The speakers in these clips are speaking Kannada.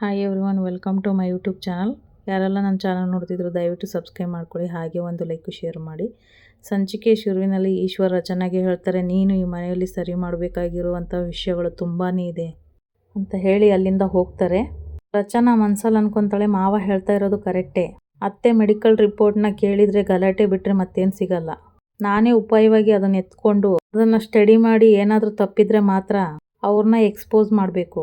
Hi everyone welcome to my YouTube channel ಯಾರೆಲ್ಲ ನನ್ನ ಚಾನಲ್ ನೋಡ್ತಿದ್ರು, ದಯವಿಟ್ಟು ಸಬ್ಸ್ಕ್ರೈಬ್ ಮಾಡ್ಕೊಳ್ಳಿ ಹಾಗೆ ಒಂದು ಲೈಕ್ ಶೇರ್ ಮಾಡಿ. ಸಂಚಿಕೆ ಶುರುವಿನಲ್ಲಿ ಈಶ್ವರ ರಚನಾಗೆ ಹೇಳ್ತಾರೆ, ನೀನು ಈ ಮನೆಯಲ್ಲಿ ಸರಿ ಮಾಡಬೇಕಾಗಿರುವಂಥ ವಿಷಯಗಳು ತುಂಬಾ ಇದೆ ಅಂತ ಹೇಳಿ ಅಲ್ಲಿಂದ ಹೋಗ್ತಾರೆ. ರಚನಾ ಮನ್ಸಲ್ಲಿ ಅನ್ಕೊತಾಳೆ, ಮಾವ ಹೇಳ್ತಾ ಇರೋದು ಕರೆಕ್ಟೇ. ಅತ್ತೆ ಮೆಡಿಕಲ್ ರಿಪೋರ್ಟ್ನ ಕೇಳಿದರೆ ಗಲಾಟೆ ಬಿಟ್ಟರೆ ಮತ್ತೇನು ಸಿಗಲ್ಲ. ನಾನೇ ಉಪಾಯವಾಗಿ ಅದನ್ನು ಎತ್ಕೊಂಡು, ಅದನ್ನು ಸ್ಟಡಿ ಮಾಡಿ ಏನಾದರೂ ತಪ್ಪಿದ್ರೆ ಮಾತ್ರ ಅವ್ರನ್ನ ಎಕ್ಸ್ಪೋಸ್ ಮಾಡಬೇಕು.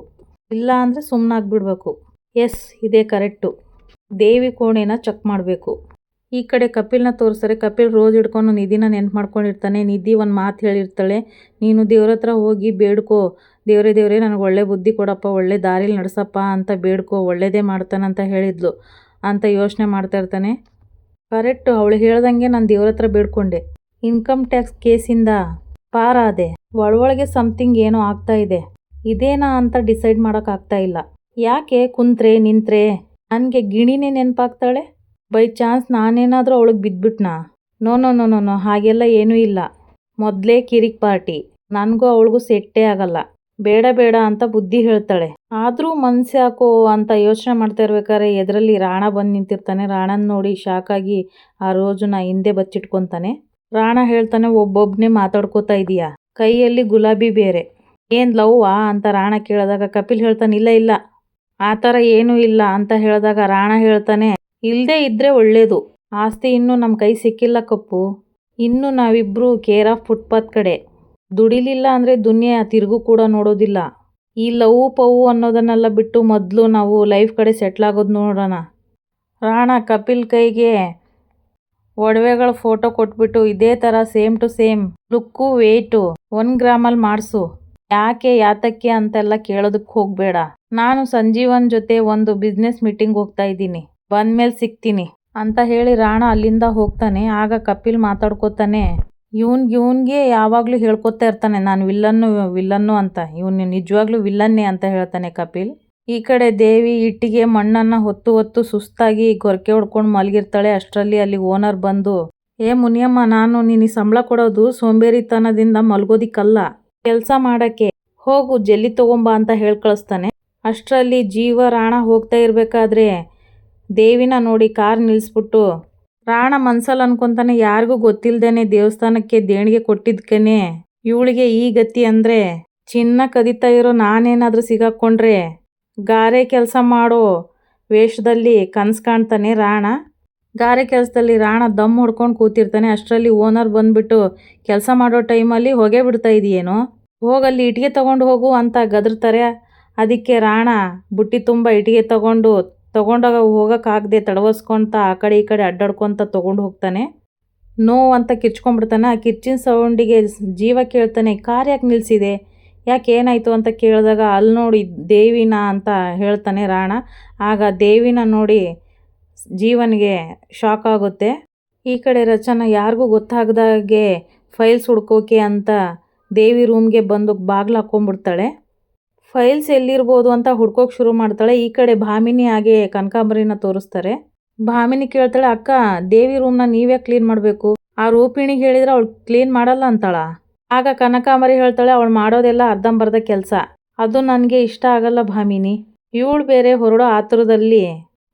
ಇಲ್ಲ ಅಂದರೆ ಸುಮ್ಮನಾಗ್ಬಿಡ್ಬೇಕು ಎಸ್, ಇದೇ ಕರೆಕ್ಟು. ದೇವಿ ಕೋಣೆನ ಚೆಕ್ ಮಾಡಬೇಕು. ಈ ಕಡೆ ಕಪಿಲ್ನ ತೋರಿಸ್ತಾರೆ ಕಪಿಲ್ ರೋಜ್ ಹಿಡ್ಕೊಂಡು ನಿಧಿನ ನೆನ್ಪು ಮಾಡ್ಕೊಂಡಿರ್ತಾನೆ. ನಿಧಿ ಒಂದು ಮಾತು ಹೇಳಿರ್ತಾಳೆ. ನೀನು ದೇವ್ರ ಹತ್ರ ಹೋಗಿ ಬೇಡ್ಕೋ. ದೇವರೇ ದೇವರೇ, ನನಗೆ ಒಳ್ಳೆ ಬುದ್ಧಿ ಕೊಡಪ್ಪ, ಒಳ್ಳೆ ದಾರಿಲಿ ನಡೆಸಪ್ಪ ಅಂತ ಬೇಡ್ಕೋ. ಒಳ್ಳೇದೇ ಮಾಡ್ತಾನಂತ ಹೇಳಿದ್ಲು ಅಂತ ಯೋಚನೆ ಮಾಡ್ತಾ ಇರ್ತಾನೆ. ಕರೆಕ್ಟು, ಅವಳು ಹೇಳ್ದಂಗೆ ನಾನು ದೇವ್ರ ಹತ್ರ ಬೇಡ್ಕೊಂಡೆ. ಇನ್ಕಮ್ ಟ್ಯಾಕ್ಸ್ ಕೇಸಿಂದ ಪಾರಾದೆ. ಒಳೊಳಗೆ ಸಮಥಿಂಗ್ ಏನೋ ಆಗ್ತಾ ಇದೆ. ಇದೇನಾ ಅಂತ ಡಿಸೈಡ್ ಮಾಡೋಕ್ಕಾಗ್ತಾ ಇಲ್ಲ. ಯಾಕೆ? ಕುಂತ್ರೆ, ನಿಂತ್ರೆ. ನನಗೆ ಗಿಣಿನೇ ನೆನಪಾಗ್ತಾಳೆ. ಬೈ ಚಾನ್ಸ್ ನಾನೇನಾದರೂ ಅವಳಿಗೆ ಬಿದ್ದುಬಿಟ್ನಾ ನೋ ನೋ ನೋ ನೋ ಹಾಗೆಲ್ಲ ಏನೂ ಇಲ್ಲ. ಮೊದಲೇ ಕಿರಿಕ್ ಪಾರ್ಟಿ. ನನಗೂ ಅವಳಿಗೂ ಸೆಟ್ಟೇ ಆಗಲ್ಲ. ಬೇಡ ಬೇಡ ಅಂತ ಬುದ್ಧಿ ಹೇಳ್ತಾಳೆ. ಆದರೂ ಮನ್ಸು ಯಾಕೋ ಅಂತ ಯೋಚನೆ ಮಾಡ್ತಾ ಇರ್ಬೇಕಾದ್ರೆ ಎದರಲ್ಲಿ ರಾಣ ಬಂದು ನಿಂತಿರ್ತಾನೆ. ರಾಣನ ನೋಡಿ ಶಾಕಾಗಿ ಆ ರೋಜು ನಾ ಹಿಂದೆ ಬಚ್ಚಿಟ್ಕೊತಾನೆ. ರಾಣ ಹೇಳ್ತಾನೆ ಒಬ್ಬೊಬ್ಬನೇ ಮಾತಾಡ್ಕೋತಾ ಇದೀಯಾ? ಕೈಯಲ್ಲಿ ಗುಲಾಬಿ ಬೇರೆ. ಏನು ಲವ್ವಾ ಅಂತ ರಾಣ ಕೇಳಿದಾಗ ಕಪಿಲ್ ಹೇಳ್ತಾನೆ, ಇಲ್ಲ ಇಲ್ಲ, ಆ ಥರ ಏನೂ ಇಲ್ಲ ಅಂತ ಹೇಳಿದಾಗ ರಾಣ ಹೇಳ್ತಾನೆ ಇಲ್ಲದೆ ಇದ್ದರೆ ಒಳ್ಳೇದು. ಆಸ್ತಿ ಇನ್ನೂ ನಮ್ಮ ಕೈ ಸಿಕ್ಕಿಲ್ಲ ಕಪ್ಪು. ಇನ್ನು ನಾವಿಬ್ಬರು ಕೇರ್ ಆಫ್ ಫುಟ್ಪಾತ್ ಕಡೆ. ದುಡಿಲಿಲ್ಲ ಅಂದರೆ ದುನಿಯಾ ತಿರುಗು ಕೂಡ ನೋಡೋದಿಲ್ಲ. ಈ ಲವ್ ಪವು ಅನ್ನೋದನ್ನೆಲ್ಲ ಬಿಟ್ಟು ಮೊದಲು ನಾವು ಲೈಫ್ ಕಡೆ ಸೆಟ್ಲ್ ಆಗೋದು ನೋಡೋಣ. ರಾಣ ಕಪಿಲ್ ಕೈಗೆ ಒಡವೆಗಳ ಫೋಟೋ ಕೊಟ್ಬಿಟ್ಟು, ಇದೇ ಥರ same to same, look, weight one ಗ್ರಾಮಲ್ಲಿ ಮಾಡಿಸು. ಯಾಕೆ ಯಾತಕ್ಕೆ ಅಂತೆಲ್ಲ ಕೇಳೋದಕ್ಕೆ ಹೋಗಬೇಡ. ನಾನು ಸಂಜೀವನ್ ಜೊತೆ ಒಂದು ಬಿಸ್ನೆಸ್ ಮೀಟಿಂಗ್ ಹೋಗ್ತಾ ಇದ್ದೀನಿ. ಬಂದ್ಮೇಲೆ ಸಿಗ್ತೀನಿ ಅಂತ ಹೇಳಿ ರಾಣ ಅಲ್ಲಿಂದ ಹೋಗ್ತಾನೆ. ಆಗ ಕಪಿಲ್ ಮಾತಾಡ್ಕೋತಾನೆ ಇವ್ನ್ಗೆ ಇವ್ನಿಗೆ ಯಾವಾಗಲೂ ಹೇಳ್ಕೊತಾ ಇರ್ತಾನೆ ನಾನು ವಿಲ್ಲನ್ನು ವಿಲ್ಲನ್ನು ಅಂತ. ಇವನು ನಿಜವಾಗ್ಲೂ ವಿಲ್ಲನ್ನೇ ಅಂತ ಹೇಳ್ತಾನೆ ಕಪಿಲ್. ಈ ಕಡೆ ದೇವಿ ಇಟ್ಟಿಗೆ ಮಣ್ಣನ್ನು ಹೊತ್ತು ಹೊತ್ತು ಸುಸ್ತಾಗಿ ಗೊರಕೆ ಹೊಡ್ಕೊಂಡು ಮಲಗಿರ್ತಾಳೆ. ಅಷ್ಟರಲ್ಲಿ ಅಲ್ಲಿ ಓನರ್ ಬಂದು, ಏ ಮುನಿಯಮ್ಮ, ನಾನು ನಿನಗೆ ಸಂಬಳ ಕೊಡೋದು ಸೋಂಬೇರಿತನದಿಂದ ಮಲ್ಗೋದಿಕ್ಕಲ್ಲ. ಕೆಲಸ ಮಾಡಕ್ಕೆ ಹೋಗು, ಜಲ್ಲಿ ತಗೊಂಬಾ ಅಂತ ಹೇಳಿ ಕಳಿಸ್ತಾನೆ ಅಷ್ಟರಲ್ಲಿ ಜೀವ ರಾಣ ಹೋಗ್ತಾ ಇರಬೇಕಾದ್ರೆ ದೇವಿನ ನೋಡಿ ಕಾರ್ ನಿಲ್ಲಿಸ್ಬಿಟ್ಟು ರಾಣ ಮನ್ಸಲ್ಲಿ ಅನ್ಕೊಂತಾನೆ, ಯಾರಿಗೂ ಗೊತ್ತಿಲ್ಲದೇನೆ ದೇವಸ್ಥಾನಕ್ಕೆ ದೇಣಿಗೆ ಕೊಟ್ಟಿದ್ಕೇನೆ. ಇವಳಿಗೆ ಈ ಗತಿ ಅಂದರೆ, ಚಿನ್ನ ಕದಿತಾ ಇರೋ ನಾನೇನಾದರೂ ಸಿಗಾಕೊಂಡ್ರೆ, ಗಾರೆ ಕೆಲಸ ಮಾಡೋ ವೇಷದಲ್ಲಿ ಕನಸು ಕಾಣ್ತಾನೆ ರಾಣ. ಗಾರೆ ಕೆಲಸದಲ್ಲಿ ರಾಣ ದಮ್ ಹೊಡ್ಕೊಂಡು ಕೂತಿರ್ತಾನೆ. ಅಷ್ಟರಲ್ಲಿ ಓನರ್ ಬಂದ್ಬಿಟ್ಟು ಕೆಲಸ ಮಾಡೋ ಟೈಮಲ್ಲಿ ಹೊಗೆ ಬಿಡ್ತಾ ಇದೆಯೇನೋ. ಹೋಗಲ್ಲಿ ಇಟ್ಟಿಗೆ ತಗೊಂಡು ಹೋಗು ಅಂತ ಗದರ್ತಾರೆ. ಅದಕ್ಕೆ ರಾಣ ಬುಟ್ಟಿ ತುಂಬ ಇಟ್ಟಿಗೆ ತಗೊಂಡು, ತಗೊಂಡಾಗ ಹೋಗೋಕ್ಕಾಗದೆ ತಡವಸ್ಕೊತ ಆ ಕಡೆ ಈ ಕಡೆ ಅಡ್ಡಾಡ್ಕೊತ ತೊಗೊಂಡು ಹೋಗ್ತಾನೆ. ನೋವು ಅಂತ ಕಿರ್ಚ್ಕೊಂಡ್ಬಿಡ್ತಾನೆ. ಆ ಕಿರ್ಚಿನ ಸೌಂಡಿಗೆ ಜೀವ ಕೇಳ್ತಾನೆ, ಕಾರ್ ಯಾಕೆ ನಿಲ್ಲಿಸಿದೆ ಯಾಕೆ ಏನಾಯಿತು? ಅಂತ ಕೇಳಿದಾಗ ಅಲ್ಲಿ ನೋಡಿ ದೇವಿನ ಅಂತ ಹೇಳ್ತಾನೆ ರಾಣ. ಆಗ ದೇವಿನ ನೋಡಿ ಜೀವನಿಗೆ ಶಾಕ್ ಆಗುತ್ತೆ. ಈ ಕಡೆ ರಚನ ಯಾರಿಗೂ ಗೊತ್ತಾಗದಾಗೆ ಫೈಲ್ಸ್ ಹುಡ್ಕೋಕೆ ಅಂತ ದೇವಿ ರೂಮ್ಗೆ ಬಂದು ಬಾಗ್ಲು ಹಾಕ್ಕೊಂಡ್ಬಿಡ್ತಾಳೆ ಫೈಲ್ಸ್ ಎಲ್ಲಿರ್ಬೋದು ಅಂತ ಹುಡ್ಕೋಕೆ ಶುರು ಮಾಡ್ತಾಳೆ. ಈ ಕಡೆ ಭಾಮಿನಿ ಹಾಗೆ ಕನಕಾಂಬರಿನ ತೋರಿಸ್ತಾರೆ. ಭಾಮಿನಿ ಕೇಳ್ತಾಳೆ, ಅಕ್ಕ, ದೇವಿ ರೂಮ್ನ ನೀವೇ ಕ್ಲೀನ್ ಮಾಡಬೇಕು. ಆ ರೂಪಿಣಿಗೆ ಹೇಳಿದ್ರೆ ಅವಳು ಕ್ಲೀನ್ ಮಾಡಲ್ಲ ಅಂತಾಳ. ಆಗ ಕನಕಾಂಬರಿ ಹೇಳ್ತಾಳೆ, ಅವಳು ಮಾಡೋದೆಲ್ಲ ಅರ್ಧಂಬರ್ಧ ಕೆಲಸ. ಅದು ನನಗೆ ಇಷ್ಟ ಆಗಲ್ಲ ಭಾಮಿನಿ. ಇವಳು ಬೇರೆ ಹೊರಡೋ ಆತುರದಲ್ಲಿ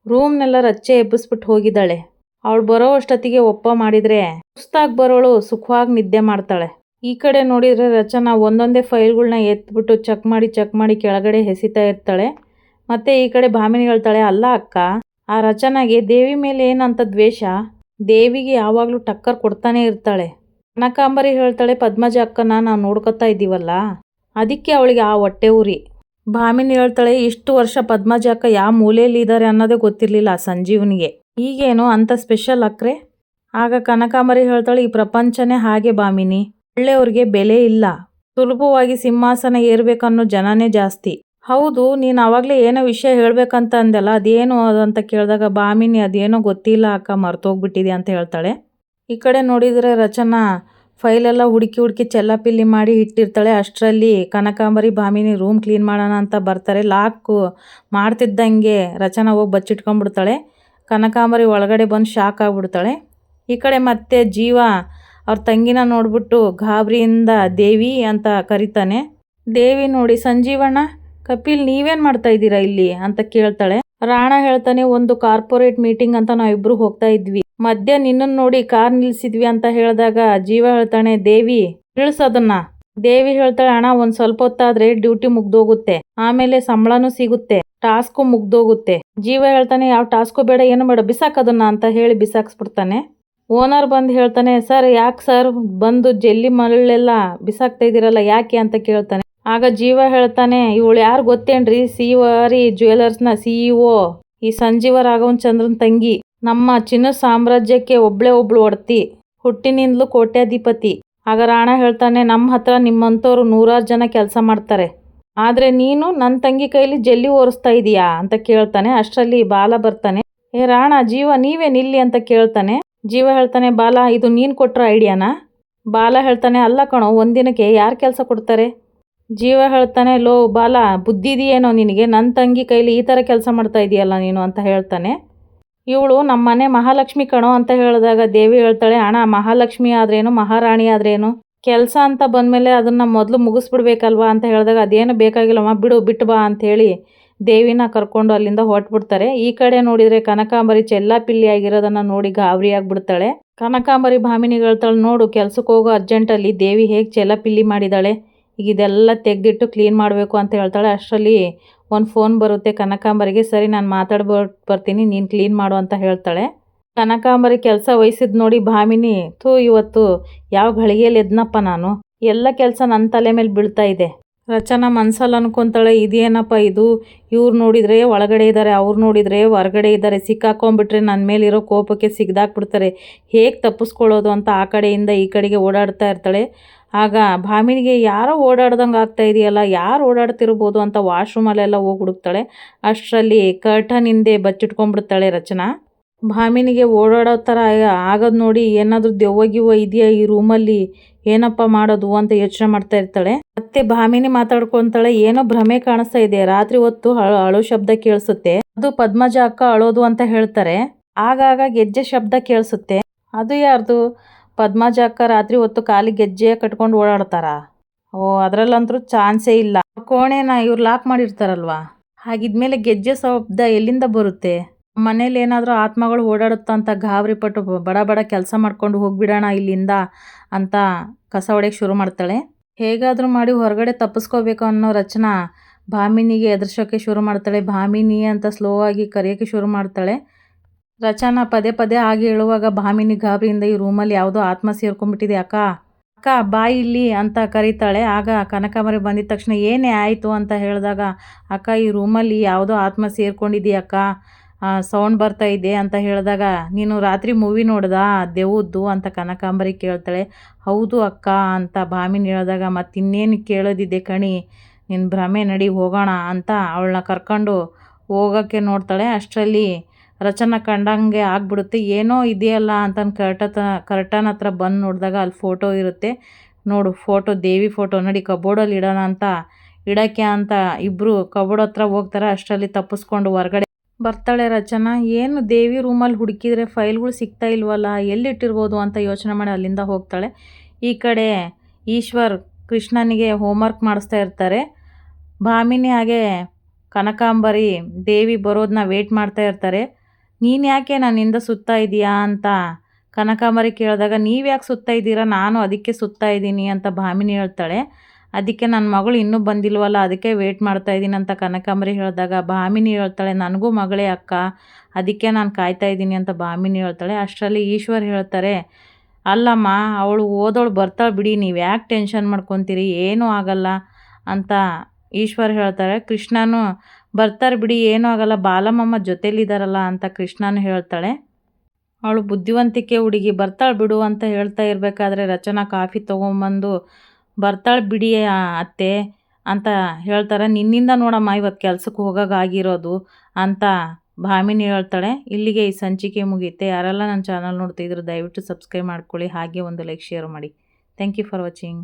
ರೂಮ್ನೆಲ್ಲ ರಚ್ಚೆ ಎಬ್ಬಿಸ್ಬಿಟ್ಟು ಹೋಗಿದ್ದಾಳೆ. ಅವಳು ಬರೋ ಅಷ್ಟೊತ್ತಿಗೆ ಒಪ್ಪ ಮಾಡಿದರೆ ಸುಸ್ತಾಗಿ ಬರೋಳು ಸುಖವಾಗಿ ನಿದ್ದೆ ಮಾಡ್ತಾಳೆ. ಈ ಕಡೆ ನೋಡಿದರೆ ರಚನಾ ಒಂದೊಂದೇ ಫೈಲ್ಗಳ್ನ ಎತ್ಬಿಟ್ಟು ಚೆಕ್ ಮಾಡಿ ಚೆಕ್ ಮಾಡಿ ಕೆಳಗಡೆ ಎಸಿತಾ ಇರ್ತಾಳೆ. ಮತ್ತೆ ಈ ಕಡೆ ಭಾಮಿನಿ ಹೇಳ್ತಾಳೆ, ಅಲ್ಲ ಅಕ್ಕ, ಆ ರಚನಾಗೆ ದೇವಿ ಮೇಲೆ ಏನಂತ ದ್ವೇಷ? ದೇವಿಗೆ ಯಾವಾಗಲೂ ಟಕ್ಕರ್ ಕೊಡ್ತಾನೆ ಇರ್ತಾಳೆ. ಕನಕಾಂಬರಿ ಹೇಳ್ತಾಳೆ, ಪದ್ಮಜ ಅಕ್ಕನ ನಾವು ನೋಡ್ಕೊತಾ ಇದ್ದೀವಲ್ಲ, ಅದಕ್ಕೆ ಅವಳಿಗೆ ಆ ಹೊಟ್ಟೆ ಉರಿ. ಭಾಮಿನಿ ಹೇಳ್ತಾಳೆ, ಇಷ್ಟು ವರ್ಷ ಪದ್ಮಜ ಅಕ್ಕ ಯಾವ ಮೂಲೆಯಲ್ಲಿ ಇದ್ದಾರೆ ಅನ್ನೋದೇ ಗೊತ್ತಿರಲಿಲ್ಲ ಸಂಜೀವನಿಗೆ. ಈಗೇನು ಅಂತ ಸ್ಪೆಷಲ್ ಅಕ್ರೆ? ಆಗ ಕನಕಾಂಬರಿ ಹೇಳ್ತಾಳೆ, ಈ ಪ್ರಪಂಚನೇ ಹಾಗೆ ಭಾಮಿನಿ. ಒಳ್ಳೆಯವ್ರಿಗೆ ಬೆಲೆ ಇಲ್ಲ. ಸುಲಭವಾಗಿ ಸಿಂಹಾಸನ ಏರ್ಬೇಕನ್ನೋ ಜನನೇ ಜಾಸ್ತಿ. ಹೌದು, ನೀನು ಆವಾಗಲೇ ಏನೋ ವಿಷಯ ಹೇಳಬೇಕಂತ ಅಂದಲ್ಲ ಅದೇನು ಅಂತ ಕೇಳಿದಾಗ ಬಾಮಿನಿ ಅದೇನೋ ಗೊತ್ತಿಲ್ಲ, ಅಕ್ಕ ಮರ್ತೋಗ್ಬಿಟ್ಟಿದೆ ಅಂತ ಹೇಳ್ತಾಳೆ. ಈ ಕಡೆ ನೋಡಿದರೆ ರಚನಾ ಫೈಲೆಲ್ಲ ಹುಡುಕಿ ಹುಡುಕಿ ಚೆಲ್ಲಾಪಿಲ್ಲಿ ಮಾಡಿ ಇಟ್ಟಿರ್ತಾಳೆ. ಅಷ್ಟರಲ್ಲಿ ಕನಕಾಂಬರಿ ಬಾಮಿನಿ ರೂಮ್ ಕ್ಲೀನ್ ಮಾಡೋಣ ಅಂತ ಬರ್ತಾರೆ. ಲಾಕು ಮಾಡ್ತಿದ್ದಂಗೆ ರಚನಾ ಹೋಗಿ ಬಚ್ಚಿಟ್ಕೊಂಡ್ಬಿಡ್ತಾಳೆ. ಕನಕಾಂಬರಿ ಒಳಗಡೆ ಬಂದು ಶಾಕ್ ಆಗಿಬಿಡ್ತಾಳೆ. ಈ ಕಡೆ ಮತ್ತೆ ಜೀವ ಅವ್ರ ತಂಗಿನ ನೋಡ್ಬಿಟ್ಟು ಗಾಬರಿಯಿಂದ ದೇವಿ ಅಂತ ಕರೀತಾನೆ. ದೇವಿ ನೋಡಿ, ಸಂಜೀವಣ್ಣ, ಕಪಿಲ್ ನೀವೇನ್ ಮಾಡ್ತಾ ಇದ್ದೀರಾ ಇಲ್ಲಿ? ಅಂತ ಕೇಳ್ತಾಳೆ. ರಾಣ ಹೇಳ್ತಾನೆ, ಒಂದು ಕಾರ್ಪೊರೇಟ್ ಮೀಟಿಂಗ್ ಅಂತ ನಾವಿಬ್ರು ಹೋಗ್ತಾ ಇದ್ವಿ. ಮಧ್ಯ ನಿನ್ನನ್ ನೋಡಿ ಕಾರ್ ನಿಲ್ಸಿದ್ವಿ ಅಂತ ಹೇಳಿದಾಗ ಜೀವ ಹೇಳ್ತಾನೆ, ದೇವಿ ಇಳಿಸೋದನ್ನ ದೇವಿ ಹೇಳ್ತಾಳೆ, ಅಣ್ಣ, ಒಂದ್ ಸ್ವಲ್ಪ ಹೊತ್ತಾದ್ರೆ ಡ್ಯೂಟಿ ಮುಗ್ದೋಗುತ್ತೆ. ಆಮೇಲೆ ಸಂಬಳನೂ ಸಿಗುತ್ತೆ. ಟಾಸ್ಕು ಮುಗ್ದೋಗುತ್ತೆ. ಜೀವ ಹೇಳ್ತಾನೆ, ಯಾವ ಟಾಸ್ಕು ಬೇಡ, ಏನು ಬೇಡ ಬಿಸಾಕದನ್ನ ಅಂತ ಹೇಳಿ ಬಿಸಾಕ್ಸ್ಬಿಡ್ತಾನೆ. ಓನರ್ ಬಂದು ಹೇಳ್ತಾನೆ, ಸರ್, ಯಾಕೆ ಸರ್ ಬಂದು ಜಲ್ಲಿ ಮರಳೆಲ್ಲ ಬಿಸಾಕ್ತಾ ಇದ್ದೀರಲ್ಲ, ಯಾಕೆ ಅಂತ ಕೇಳ್ತಾನೆ. ಆಗ ಜೀವ ಹೇಳ್ತಾನೆ, ಇವಳು ಯಾರು ಗೊತ್ತೇನ್ರಿ? ಸಿವಾರಿ ಜ್ಯುವೆಲರ್ಸ್ನ ಸಿಇಒ ಈ ಸಂಜೀವ ರಾಘವನ್ ಚಂದ್ರನ್ ತಂಗಿ. ನಮ್ಮ ಚಿನ್ನ ಸಾಮ್ರಾಜ್ಯಕ್ಕೆ ಒಬ್ಳೆ ಒಬ್ಳು ಒಡ್ತಿ, ಹುಟ್ಟಿನಿಂದಲೂ ಕೋಟ್ಯಾಧಿಪತಿ. ಆಗ ರಾಣ ಹೇಳ್ತಾನೆ ನಮ್ಮ ಹತ್ರ ನಿಮ್ಮಂಥವ್ರು ನೂರಾರು ಜನ ಕೆಲಸ ಮಾಡ್ತಾರೆ. ಆದ್ರೆ ನೀನು ನನ್ನ ತಂಗಿ ಕೈಲಿ ಜಲ್ಲಿ ಓರಿಸ್ತಾ ಇದೀಯಾ? ಅಂತ ಕೇಳ್ತಾನೆ. ಅಷ್ಟರಲ್ಲಿ ಬಾಲ ಬರ್ತಾನೆ. ಏ ರಾಣ, ಜೀವ ನೀವೇ ನಿಲ್ಲಿ ಅಂತ ಕೇಳ್ತಾನೆ. ಜೀವ ಹೇಳ್ತಾನೆ, ಬಾಲ, ಇದು ನೀನು ಕೊಟ್ಟರೆ ಐಡಿಯಾನ? ಬಾಲ ಹೇಳ್ತಾನೆ, ಅಲ್ಲ ಕಣೋ, ಒಂದಿನಕ್ಕೆ ಯಾರು ಕೆಲಸ ಕೊಡ್ತಾರೆ? ಜೀವ ಹೇಳ್ತಾನೆ, ಲೋ, ಬಾಲ, ಬುದ್ಧಿ ಇದೆಯೇನೋ ನಿನಗೆ? ನನ್ನ ತಂಗಿ ಕೈಲಿ ಈ ಥರ ಕೆಲಸ ಮಾಡ್ತಾ ಇದೆಯಲ್ಲ ನೀನು? ಅಂತ ಹೇಳ್ತಾನೆ. ಇವಳು, ನಮ್ಮ ಮನೆ ಮಹಾಲಕ್ಷ್ಮಿ ಕಣೋ ಅಂತ ಹೇಳಿದಾಗ ದೇವಿ ಹೇಳ್ತಾಳೆ, ಅಣ್ಣ, ಮಹಾಲಕ್ಷ್ಮಿ ಆದ್ರೇನು? ಮಹಾರಾಣಿ ಆದ್ರೇನು? ಕೆಲಸ ಅಂತ ಬಂದಮೇಲೆ ಅದನ್ನು ಮೊದಲು ಮುಗಿಸ್ಬಿಡ್ಬೇಕಲ್ವಾ? ಅಂತ ಹೇಳಿದಾಗ, ಅದೇನು ಬೇಕಾಗಿಲ್ಲಮ್ಮ, ಬಿಡು, ಬಿಟ್ಟು ಬಾ ಅಂಥೇಳಿ ದೇವಿನ ಕರ್ಕೊಂಡು ಅಲ್ಲಿಂದ ಹೊರಟ್ಬಿಡ್ತಾರೆ. ಈ ಕಡೆ ನೋಡಿದರೆ ಕನಕಾಂಬರಿ ಚೆಲ್ಲಾಪಿಲ್ಲಿ ಆಗಿರೋದನ್ನು ನೋಡಿ ಗಾಬರಿ ಆಗಿಬಿಡ್ತಾಳೆ. ಕನಕಾಂಬರಿ ಭಾಮಿನಿಗಳ್ತಾಳೆ ನೋಡು ಕೆಲ್ಸಕ್ಕೆ ಹೋಗೋ ಅರ್ಜೆಂಟಲ್ಲಿ ದೇವಿ ಹೇಗೆ ಚೆಲ್ಲಾಪಿಲ್ಲಿ ಮಾಡಿದ್ದಾಳೆ ಈಗ ಇದೆಲ್ಲ ತೆಗೆದಿಟ್ಟು ಕ್ಲೀನ್ ಮಾಡಬೇಕು ಅಂತ ಹೇಳ್ತಾಳೆ. ಅಷ್ಟರಲ್ಲಿ ಒಂದು ಫೋನ್ ಬರುತ್ತೆ ಕನಕಾಂಬರಿಗೆ, ಸರಿ, ನಾನು ಮಾತಾಡ್ಬಿಟ್ಟು ಬರ್ತೀನಿ ನೀನು ಕ್ಲೀನ್ ಮಾಡು ಅಂತ ಹೇಳ್ತಾಳೆ. ಕನಕಾಂಬರಿ ಕೆಲಸ ವಹಿಸಿದ್ ನೋಡಿ ಭಾಮಿನಿ, ಥೂ, ಇವತ್ತು ಯಾವ ಘಳಿಗೆಯಲ್ಲಿ ಎದ್ನಪ್ಪ ನಾನು? ಎಲ್ಲ ಕೆಲಸ ನನ್ನ ತಲೆ ಮೇಲೆ ಬೀಳ್ತಾ ಇದೆ. ರಚನಾ ಮನ್ಸಲ್ಲಿ ಅನ್ಕೊತಾಳೆ, ಇದೇನಪ್ಪ ಇದು? ಇವ್ರು ನೋಡಿದರೆ ಒಳಗಡೆ ಇದ್ದಾರೆ ಅವ್ರು ನೋಡಿದರೆ ಹೊರಗಡೆ ಇದ್ದಾರೆ ಸಿಕ್ಕಾಕೊಂಡ್ಬಿಟ್ರೆ ನನ್ನ ಮೇಲಿರೋ ಕೋಪಕ್ಕೆ ಸಿಗ್ದಾಕ್ಬಿಡ್ತಾರೆ. ಹೇಗೆ ತಪ್ಪಿಸ್ಕೊಳ್ಳೋದು ಅಂತ ಆ ಕಡೆಯಿಂದ ಈ ಕಡೆಗೆ ಓಡಾಡ್ತಾ ಇರ್ತಾಳೆ. ಆಗ ಭಾಮಿನಿಗೆ, ಯಾರೋ ಓಡಾಡ್ದಂಗೆ ಆಗ್ತಾ ಇದೆಯಲ್ಲ, ಯಾರು ಓಡಾಡ್ತಿರ್ಬೋದು ಅಂತ ವಾಶ್ರೂಮಲ್ಲೆಲ್ಲ ಹೋಗಿ ಹುಡುಕ್ತಾಳೆ ಅಷ್ಟರಲ್ಲಿ ಕರ್ಟನ್ ಹಿಂದೆ ಬಚ್ಚಿಟ್ಕೊಂಡ್ಬಿಡ್ತಾಳೆ ರಚನಾ. ಭಾಮಿನಿಗೆ ಓಡಾಡೋ ಥರ ಆಗೋದು ನೋಡಿ ಏನಾದರೂ ದೆವ್ವ ಗಿವ್ವ ಇದೆಯಾ ಈ ರೂಮಲ್ಲಿ? ಏನಪ್ಪ ಮಾಡೋದು ಅಂತ ಯೋಚನೆ ಮಾಡ್ತಾ ಇರ್ತಾಳೆ. ಮತ್ತೆ ಭಾಮಿನಿ ಮಾತಾಡ್ಕೊಂತಾಳೆ, ಏನೋ ಭ್ರಮೆ ಕಾಣಿಸ್ತಾ ಇದೆ, ರಾತ್ರಿ ಹೊತ್ತು ಅಳು ಶಬ್ದ ಕೇಳಿಸುತ್ತೆ. ಅದು ಪದ್ಮಜ ಅಕ್ಕ ಅಳೋದು ಅಂತ ಹೇಳ್ತಾರೆ. ಆಗಾಗ ಗೆಜ್ಜೆ ಶಬ್ದ ಕೇಳಿಸುತ್ತೆ. ಅದು ಯಾರ್ದು? ಪದ್ಮಜ ಅಕ್ಕ ರಾತ್ರಿ ಹೊತ್ತು ಕಾಲಿ ಗೆಜ್ಜೆ ಕಟ್ಕೊಂಡು ಓಡಾಡ್ತಾರ? ಓ, ಅದರಲ್ಲಂತೂ ಚಾನ್ಸೇ ಇಲ್ಲ. ಕೋಣೆನ ಇವ್ರು ಲಾಕ್ ಮಾಡಿರ್ತಾರಲ್ವಾ? ಹಾಗಿದ್ಮೇಲೆ ಗೆಜ್ಜೆ ಶಬ್ದ ಎಲ್ಲಿಂದ ಬರುತ್ತೆ? ಮನೇಲಿ ಏನಾದರೂ ಆತ್ಮಗಳು ಓಡಾಡುತ್ತಂತ ಗಾಬರಿ ಪಟ್ಟು ಬಡ ಬಡ ಕೆಲಸ ಮಾಡ್ಕೊಂಡು ಹೋಗಿಬಿಡೋಣ ಇಲ್ಲಿಂದ ಅಂತ ಕಸ ಹೊಡೆಯಕ್ಕೆ ಶುರು ಮಾಡ್ತಾಳೆ. ಹೇಗಾದರೂ ಮಾಡಿ ಹೊರಗಡೆ ತಪ್ಪಿಸ್ಕೋಬೇಕು ಅನ್ನೋ ರಚನಾ ಭಾಮಿನಿಗೆ ಎದುರ್ಸೋಕ್ಕೆ ಶುರು ಮಾಡ್ತಾಳೆ. ಭಾಮಿನಿ ಅಂತ ಸ್ಲೋ ಆಗಿ ಕರೆಯೋಕ್ಕೆ ಶುರು ಮಾಡ್ತಾಳೆ. ರಚನಾ ಪದೇ ಪದೇ ಆಗಿ ಹೇಳುವಾಗ ಭಾಮಿನಿ ಗಾಬರಿಯಿಂದ ಈ ರೂಮಲ್ಲಿ ಯಾವುದೋ ಆತ್ಮ ಸೇರ್ಕೊಂಡ್ಬಿಟ್ಟಿದೆ. ಅಕ್ಕ ಅಕ್ಕ, ಬಾ ಇಲ್ಲಿ ಅಂತ ಕರೀತಾಳೆ. ಆಗ ಕನಕಾಂಬರಿ ಬಂದಿದ ತಕ್ಷಣ, ಏನೇ ಆಯಿತು? ಅಂತ ಹೇಳಿದಾಗ, ಅಕ್ಕ, ಈ ರೂಮಲ್ಲಿ ಯಾವುದೋ ಆತ್ಮ ಸೇರ್ಕೊಂಡಿದೆಯಕ್ಕ ಸೌಂಡ್ ಬರ್ತಾ ಇದೆ ಅಂತ ಹೇಳಿದಾಗ, ನೀನು ರಾತ್ರಿ ಮೂವಿ ನೋಡ್ದಾ? ದೆವ್ವದ್ದು ಅಂತ ಕನಕಾಂಬರಿ ಕೇಳ್ತಾಳೆ. ಹೌದು ಅಕ್ಕ ಅಂತ ಭಾಮಿನಿ ಹೇಳಿದಾಗ, ಮತ್ತಿನ್ನೇನು ಕೇಳೋದಿದೆ ಕಣಿ? ನಿನ್ನ ಭ್ರಮೆ ನಡಿ, ಹೋಗೋಣ ಅಂತ ಅವಳನ್ನ ಕರ್ಕೊಂಡು ಹೋಗೋಕ್ಕೆ ನೋಡ್ತಾಳೆ. ಅಷ್ಟರಲ್ಲಿ ರಚನ ಕಂಡಂಗೆ ಆಗ್ಬಿಡುತ್ತೆ. ಏನೋ ಇದೆಯಲ್ಲ ಅಂತ ಕರ್ಟತ, ಕರ್ಟನ್ ಹತ್ರ ಬಂದು ನೋಡಿದಾಗ ಅಲ್ಲಿ ಫೋಟೋ ಇರುತ್ತೆ. ನೋಡು ಫೋಟೋ ದೇವಿ ಫೋಟೋ ನಡಿ ಕಬೋರ್ಡಲ್ಲಿ ಇಡೋಣ ಅಂತ ಇಡೋಕ್ಕೆ ಅಂತ ಇಬ್ಬರು ಕಬೋರ್ಡ್ ಹತ್ರ ಹೋಗ್ತಾರೆ. ಅಷ್ಟರಲ್ಲಿ ತಪ್ಪಿಸ್ಕೊಂಡು ಹೊರ್ಗಡೆ ಬರ್ತಾಳೆ ರಚನಾ, ಏನು ದೇವಿ ರೂಮಲ್ಲಿ ಹುಡುಕಿದ್ರೆ ಫೈಲ್ಗಳು ಸಿಗ್ತಾ ಇಲ್ವಲ್ಲ, ಎಲ್ಲಿಟ್ಟಿರ್ಬೋದು ಅಂತ ಯೋಚನೆ ಮಾಡಿ ಅಲ್ಲಿಂದ ಹೋಗ್ತಾಳೆ. ಈ ಕಡೆ ಈಶ್ವರ್ ಕೃಷ್ಣನಿಗೆ ಹೋಮ್ವರ್ಕ್ ಮಾಡಿಸ್ತಾ ಇರ್ತಾರೆ. ಭಾಮಿನಿ ಹಾಗೆ ಕನಕಾಂಬರಿ ದೇವಿ ಬರೋದನ್ನ ವೇಟ್ ಮಾಡ್ತಾ ಇರ್ತಾರೆ. ನೀನು ಯಾಕೆ ನನ್ನಿಂದ ಸುತ್ತಾ ಇದೀಯಾ? ಅಂತ ಕನಕಾಂಬರಿ ಕೇಳಿದಾಗ ನೀವು ಯಾಕೆ ಸುತ್ತಾ ಇದ್ದೀರಾ ನಾನು ಅದಕ್ಕೆ ಸುತ್ತಾ ಇದ್ದೀನಿ ಅಂತ ಭಾಮಿನಿ ಹೇಳ್ತಾಳೆ. ಅದಕ್ಕೆ ನನ್ನ ಮಗಳು ಇನ್ನೂ ಬಂದಿಲ್ವಲ್ಲ, ಅದಕ್ಕೆ ವೇಟ್ ಮಾಡ್ತಾ ಇದ್ದೀನಿ ಅಂತ ಕನಕಾಂಬರಿ ಹೇಳಿದಾಗ ಭಾಮಿನಿ ಹೇಳ್ತಾಳೆ, ನನಗೂ ಮಗಳೇ ಅಕ್ಕ, ಅದಕ್ಕೆ ನಾನು ಕಾಯ್ತಾ ಇದ್ದೀನಿ ಅಂತ ಭಾಮಿನಿ ಹೇಳ್ತಾಳೆ. ಅಷ್ಟರಲ್ಲಿ ಈಶ್ವರ್ ಹೇಳ್ತಾರೆ, ಅಲ್ಲಮ್ಮ, ಅವಳು ಓದೋಳು ಬರ್ತಾಳೆ ಬಿಡಿ, ನೀವು ಯಾಕೆ ಟೆನ್ಷನ್ ಮಾಡ್ಕೊತೀರಿ, ಏನೂ ಆಗಲ್ಲ ಅಂತ ಈಶ್ವರ್ ಹೇಳ್ತಾರೆ. ಕೃಷ್ಣನು, ಬರ್ತಾರೆ ಬಿಡಿ, ಏನೂ ಆಗಲ್ಲ, ಬಾಲಮ್ಮಮ್ಮ ಜೊತೇಲಿದ್ದಾರಲ್ಲ ಅಂತ ಕೃಷ್ಣನು ಹೇಳ್ತಾಳೆ. ಅವಳು ಬುದ್ಧಿವಂತಿಕೆ ಹುಡುಗಿ, ಬರ್ತಾಳೆ ಬಿಡು ಅಂತ ಹೇಳ್ತಾ ಇರಬೇಕಾದ್ರೆ ರಚನಾ ಕಾಫಿ ತೊಗೊಂಬಂದು ಬರ್ತಾಳೆ ಬಿಡಿ ಅತ್ತೆ ಅಂತ ಹೇಳ್ತಾರೆ. ನಿನ್ನಿಂದ ನೋಡಮ್ಮ ಇವತ್ತು ಕೆಲ್ಸಕ್ಕೆ ಹೋಗೋಕ್ಕಾಗಿರೋದು ಅಂತ ಭಾಮಿನಿ ಹೇಳ್ತಾಳೆ. ಇಲ್ಲಿಗೆ ಈ ಸಂಚಿಕೆ ಮುಗಿಯುತ್ತೆ ಯಾರೆಲ್ಲ ನನ್ನ ಚಾನಲ್ ನೋಡ್ತಿದ್ರು ದಯವಿಟ್ಟು ಸಬ್ಸ್ಕ್ರೈಬ್ ಮಾಡ್ಕೊಳ್ಳಿ. ಹಾಗೆ ಒಂದು ಲೈಕ್ ಶೇರ್ ಮಾಡಿ. Thank you for watching